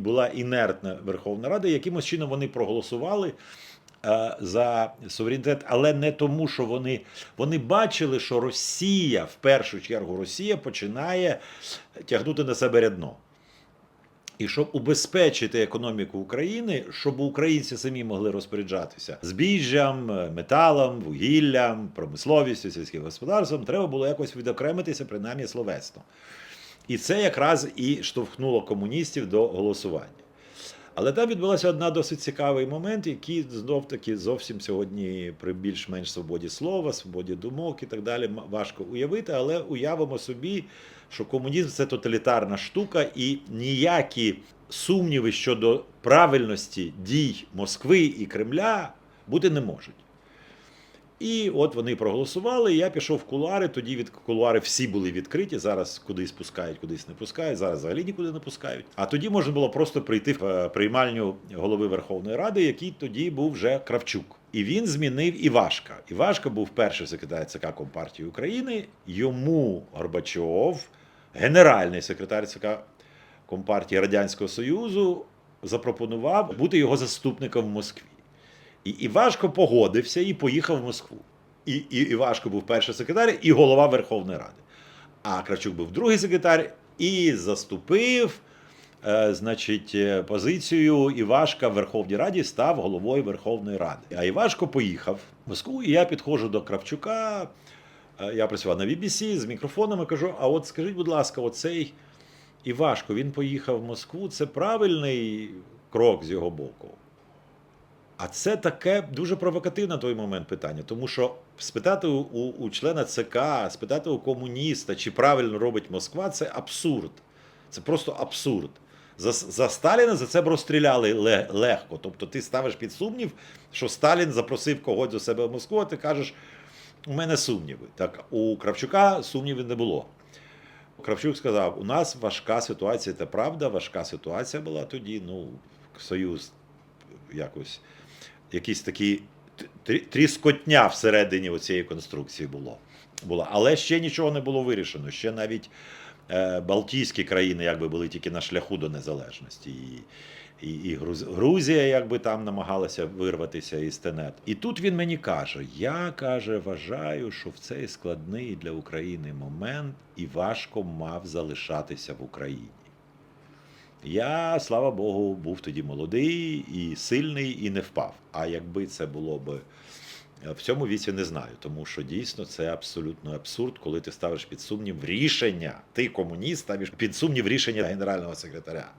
Була інертна Верховна Рада, якимось чином вони проголосували е, за суверенітет, але не тому, що вони, вони бачили, що Росія, в першу чергу, Росія починає тягнути на себе рядно. І щоб убезпечити економіку України, щоб українці самі могли розпоряджатися збіжжям, металом, вугіллям, промисловістю, сільським господарством, треба було якось відокремитися, принаймні словесно. І це якраз і штовхнуло комуністів до голосування. Але там відбулася одна досить цікавий момент, який знов таки зовсім сьогодні при більш-менш свободі слова, свободі думок і так далі важко уявити, але уявимо собі, що комунізм це тоталітарна штука, і ніякі сумніви щодо правильності дій Москви і Кремля бути не можуть. І от вони проголосували. Я пішов в кулуари. Тоді від кулуари всі були відкриті. Зараз кудись пускають, кудись не пускають. Зараз взагалі нікуди не пускають. А тоді можна було просто прийти в е, приймальню голови Верховної Ради, який тоді був вже Кравчук. І він змінив Івашка. Івашка був перший секретар ЦК Компартії України. Йому Горбачов, генеральний секретар ЦК Компартії Радянського Союзу, запропонував бути його заступником в Москві. І Івашко погодився і поїхав в Москву. І, і Івашко був перший секретар і голова Верховної Ради. А Кравчук був другий секретар і заступив, е, значить, е, позицію Івашка в Верховній Раді став головою Верховної Ради. А Івашко поїхав в Москву, і я підходжу до Кравчука. е, Я працював на BBC з мікрофоном і кажу: а от скажіть, будь ласка, оцей Івашко, він поїхав в Москву. Це правильний крок з його боку. А це таке дуже провокативне той момент питання, тому що спитати у, у, у члена ЦК, спитати у комуніста, чи правильно робить Москва, це абсурд. Це просто абсурд. За, за Сталіна за це б розстріляли легко. Тобто ти ставиш під сумнів, що Сталін запросив когось до себе в Москву, а ти кажеш, у мене сумніви. Так, у Кравчука сумнівів не було. Кравчук сказав: у нас важка ситуація, це правда, важка ситуація була тоді. Ну, Союз якось якісь такі трі- тріскотня всередині цієї конструкції було. була. Але ще нічого не було вирішено. Ще навіть е, Балтійські країни якби були тільки на шляху до незалежності. І, і, і Груз- Грузія якби там намагалася вирватися із тенет. І тут він мені каже: я каже, вважаю, що в цей складний для України момент і важко мав залишатися в Україні. Я, слава Богу, був тоді молодий і сильний, і не впав. А якби це було б е, в цьому віці, не знаю, тому що дійсно це абсолютно абсурд, коли ти ставиш під сумнів рішення. Ти комуніст ставиш під сумнів рішення генерального секретаря.